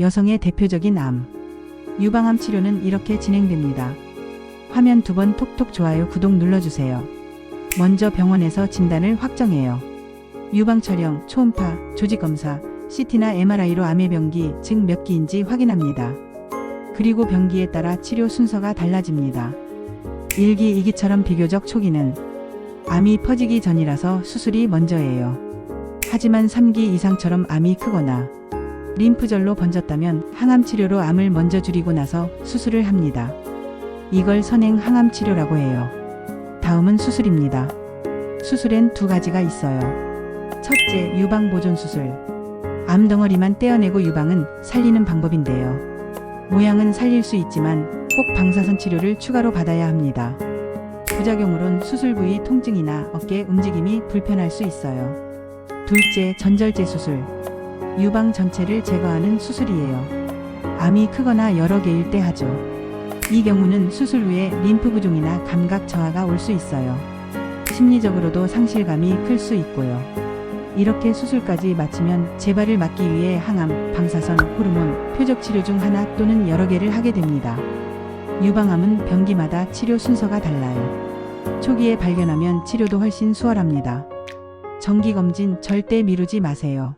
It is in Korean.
여성의 대표적인 암. 유방암 치료는 이렇게 진행됩니다. 화면 두 번 톡톡 좋아요 구독 눌러주세요. 먼저 병원에서 진단을 확정해요. 유방 촬영, 초음파, 조직 검사, CT나 MRI로 암의 병기, 즉 몇 기인지 확인합니다. 그리고 병기에 따라 치료 순서가 달라집니다. 1기, 2기처럼 비교적 초기는 암이 퍼지기 전이라서 수술이 먼저예요. 하지만 3기 이상처럼 암이 크거나 림프절로 번졌다면 항암 치료로 암을 먼저 줄이고 나서 수술을 합니다. 이걸 선행 항암 치료라고 해요. 다음은 수술입니다. 수술엔 두 가지가 있어요. 첫째, 유방 보존 수술. 암 덩어리만 떼어내고 유방은 살리는 방법인데요. 모양은 살릴 수 있지만 꼭 방사선 치료를 추가로 받아야 합니다. 부작용으론 수술 부위 통증이나 어깨 움직임이 불편할 수 있어요. 둘째, 전절제 수술. 유방 전체를 제거하는 수술이에요. 암이 크거나 여러 개일 때 하죠. 이 경우는 수술 후에 림프 부종이나 감각 저하가 올 수 있어요. 심리적으로도 상실감이 클 수 있고요. 이렇게 수술까지 마치면 재발을 막기 위해 항암, 방사선, 호르몬, 표적 치료 중 하나 또는 여러 개를 하게 됩니다. 유방암은 병기마다 치료 순서가 달라요. 초기에 발견하면 치료도 훨씬 수월합니다. 정기 검진 절대 미루지 마세요.